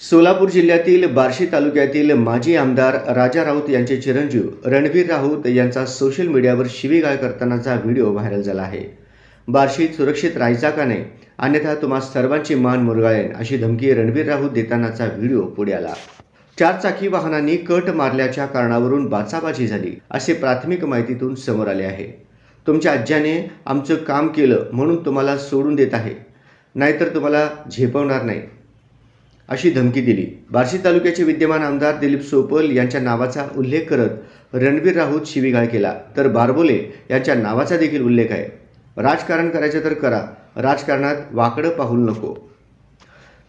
सोलापूर जिल्ह्यातील बार्शी तालुक्यातील माजी आमदार राजा राऊत यांचे चिरंजीव रणवीर राऊत यांचा सोशल मीडियावर शिवीगाळ करतानाचा व्हिडिओ व्हायरल झाला आहे. बार्शीत सुरक्षित राहायचा का नाही? अन्यथा तुम्हा सर्वांची मान मुरगाळेन अशी धमकी रणवीर राऊत देतानाचा व्हिडिओ पुढे आला. चार चाकी वाहनांनी कट मारल्याच्या कारणावरून बाचाबाची झाली असे प्राथमिक माहितीतून समोर आले आहे. तुमच्या आज्याने आमचं काम केलं म्हणून तुम्हाला सोडून देत आहे. नाहीतर तुम्हाला झेपवणार नाही. अशी धमकी दिली. बार्शी तालुक्याचे विद्यमान आमदार दिलीप सोपल यांच्या नावाचा उल्लेख करत रणवीर राऊत शिवीगाळ केला. तर बारबोले यांच्या नावाचा देखील उल्लेख आहे. राजकारण करायचं तर करा. राजकारणात वाकडं पाहून नको.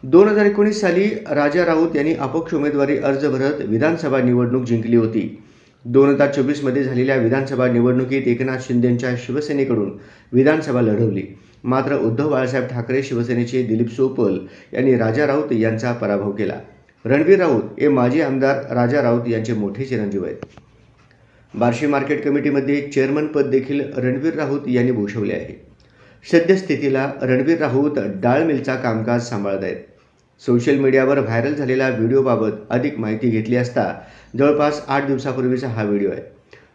दोन हजार एकोणीस साली राजा राऊत यांनी अपक्ष उमेदवारी अर्ज भरत विधानसभा निवडणूक जिंकली होती. दोन हजार चोवीसमध्ये झालेल्या विधानसभा निवडणुकीत एकनाथ शिंदेंच्या शिवसेनेकडून विधानसभा लढवली. मात्र उद्धव बाळासाहेब ठाकरे शिवसेनेचे दिलीप सोपल यांनी राजा राऊत यांचा पराभव केला. रणवीर राऊत हे माजी आमदार राजा राऊत यांचे मोठे चिरंजीव आहेत. बार्शी मार्केट कमिटीमध्ये चेअरमनपद देखील रणवीर राऊत यांनी भूषवले आहे. सद्यस्थितीला रणवीर राऊत डाळ मिलचा कामकाज सांभाळत आहेत. सोशल मीडियावर व्हायरल झालेल्या व्हिडिओबाबत अधिक माहिती घेतली असता जवळपास आठ दिवसापूर्वीचा हा व्हिडिओ आहे.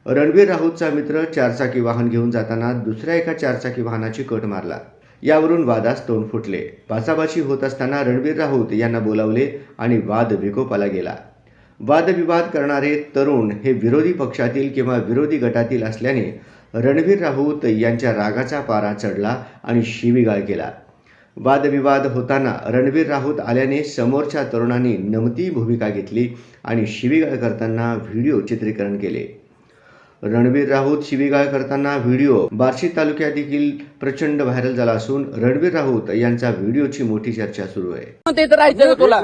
रणवीर राऊतचा मित्र चारचाकी वाहन घेऊन जाताना दुसऱ्या एका चारचाकी वाहनाची कट मारला. यावरून वादास तोंड फुटले. बाचाबाची होत असताना रणवीर राऊत यांना बोलावले आणि वाद विकोपाला गेला. वादविवाद करणारे तरुण हे विरोधी पक्षातील किंवा विरोधी गटातील असल्याने रणवीर राऊत यांच्या रागाचा पारा चढला आणि शिवीगाळ केला. वादविवाद होताना रणवीर राऊत आल्याने समोरच्या तरुणांनी नमती भूमिका घेतली आणि शिवीगाळ करताना व्हिडिओ चित्रीकरण केले. रणवीर राऊत शिवीगाळ करताना व्हिडिओ. बार्शी तालुक्यात देखील प्रचंड व्हायरल झाला असून रणवीर राऊत यांचा व्हिडिओची मोठी चर्चा सुरू आहे. ते तर राहायचं का तुला?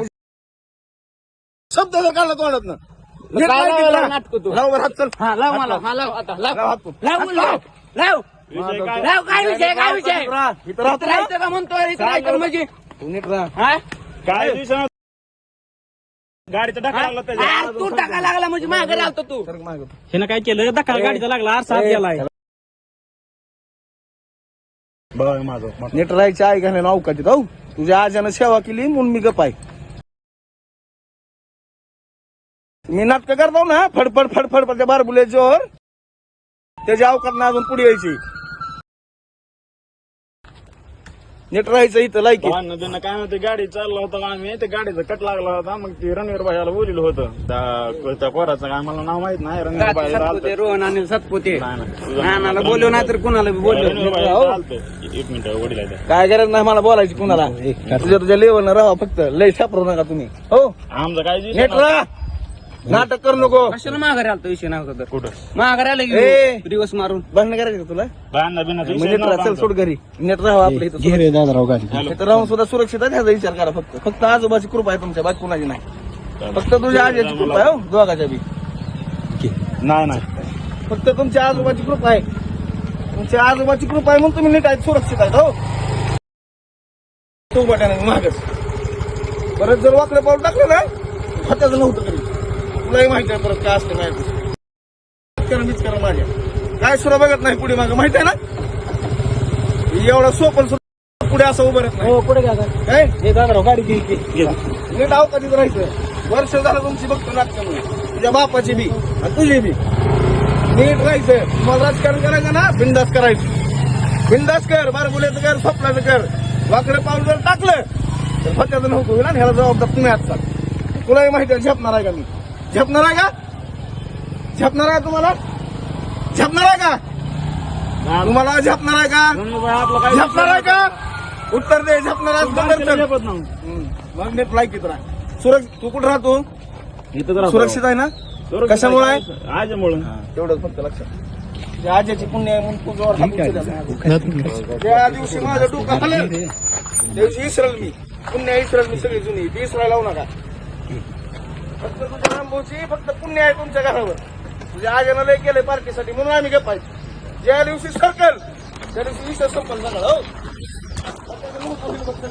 शब्द जर काढला तोंडात ना मग काय विषय काय? विषय इथं राहा, इथं इथं राहतो. ना? राहायचं का म्हणतोय? इथं राहायचं म्हणजे? तू नीट राहा. काय दिवसात गाडीचा धक्का लागला त्याच्या. हा, तू टाका लागला म्हणजे मागे लावतो तू. सरक मागं. ह्यानं काय केलं? दखल गाडीचा लागला आरसा आत गेलाय. बघ माझं. नीट राहायची आई घालणे नाव का तिथं तुझ्या आजानं सेवा केली म्हणून मी गप आहे. मी नाटक करतो ना फडफड फडफड त्या बारबुले जोर त्याच्या अवकात अजून पुढे यायची. नीट राहायचं इथं लायकी भांडणं बिणं काय म्हणते गाडी चालला होता आम्ही ते गाडीचा कट लागला होता मग ती रणवीर भाईला बोलिलं होतं. त्या त्या पोराचं काय मला नाव माहीत नाही रणवीर भाई सातपुते रोहन आणि सातपुते. नाही, नाही. तुझं नानाला बोललो नाही. तर कुणाला बी बोललो. रणवीर भाई हो. चालतं एक मिनिट वडील. काय गरज नाही मला बोलायची कुणाला. तुझ्या तुझ्या लेवल राहा फक्त. लय सापडू नका तुम्ही. हो. आमचं काय नीट. राहा. नाटक करू नको. कशाला माघारी आलतो विषय नव्हता तर? कुठं? माघारी आलं. की दिवस मारून. भांडण करायचं का तुला? मग नीट राहा चल सोड घरी. नीट राहा आपल्या इथं राहून सुद्धा सुरक्षित आहे ह्याचा विचार करा फक्त. फक्त आजोबाची कृपा आहे तुमच्या बाकी कुणाची नाही. फक्त तुझ्या आजीची कृपा आहे हो दोघाच्या बी. नाही नाही. फक्त तुमच्या आजोबाची कृपा आहे. तुमच्या आजोबाची कृपा आहे म्हणून तुम्ही नीट आहेत सुरक्षित आहेत हो. तो बटाने मागच परत जर वाकडे पाऊल टाकलं ना हाताचं नव्हतं. तुलाही माहिती आहे परत काय असतं नाही करा माझ्या काय सुद्धा बघत नाही पुढे मागं माहिती आहे ना? एवढा सोपन सुद्धा पुढे असं उभं राहत नाही. हो पुढे काय हे? गाडी. नीट आव कधीच राहायचं. वर्ष झालं तुमची बघतो नाटक तुझ्या बापाची बी आणि तुझी बी. नीट राहायचं. तुम्हाला राजकारण करायचं ना बिंदास करायचं. बिंदास कर बारबुल्याचं कर स्वप्नाचं कर. वाकडे पाऊल जर टाकलं तर फत्याचं नव्हतं होईल आणि ह्याला जबाबदार तुम्ही आजचा तुलाही माहिती आहे झेपणार आहे का मी? झेपणार आहे का? झेपणार आहे तुम्हाला? झेपणार आहे का? तुम्हाला झेपणार आहे का? झेपणार आहे का? उत्तर दे झेपणार. मग नीट लायकीत राहा. सुरक्षित तू कुठं राहतो? सुरक्षित आहे ना? कशामुळे आहे? आजमुळे. तेवढंच फक्त लक्षात. आजीची पुण्य. त्या दिवशी माझं डोकं हललं त्या दिवशी इसरल मी. पुण्य इसरल मी सगळी जुनी. ती इसरायला लावू नका. फक्त तुझ्या रामभाऊची फक्त पुण्य आहे तुमच्या घरावर. तुझ्या आजनं लय केलंय पार्टीसाठी म्हणून आम्ही गप्पा ज्या दिवशी सरकल त्या दिवशी विषय संपल झाला हो. फक्त